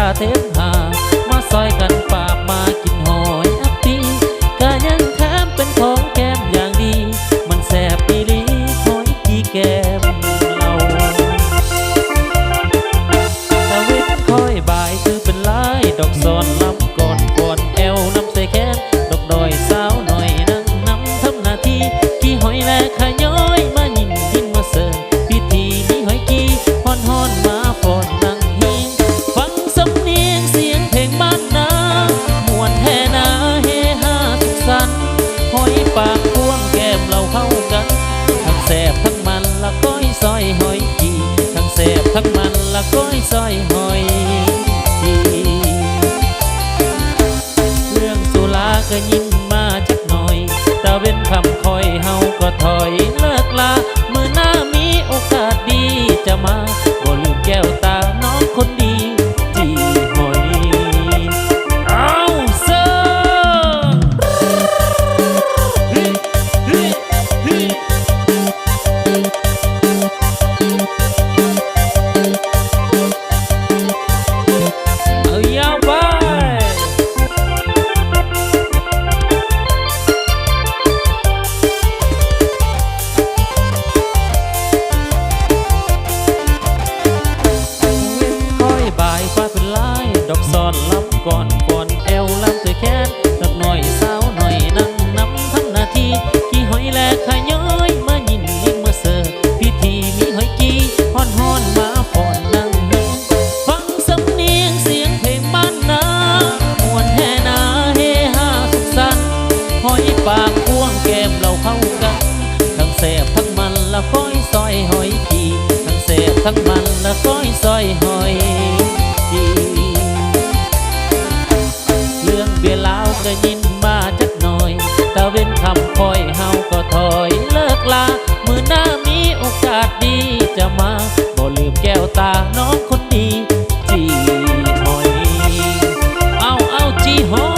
ตาเทพหามาซอยกันปาก ละก้อยซอยหอยทีเรื่องสุลาก็ยิ่งมาจักหน่อยตะเว้นคำคอยเฮาก็ถอยเลิกลามือหน้ามีโอกาสดีจะมาบ่ลืมแก้วตาน้องคนดี ก่อนก่อน อกาสดีจะมาบ่ลืมแก้วตาน้องคนดีจีหอย เอาเอาจีหอย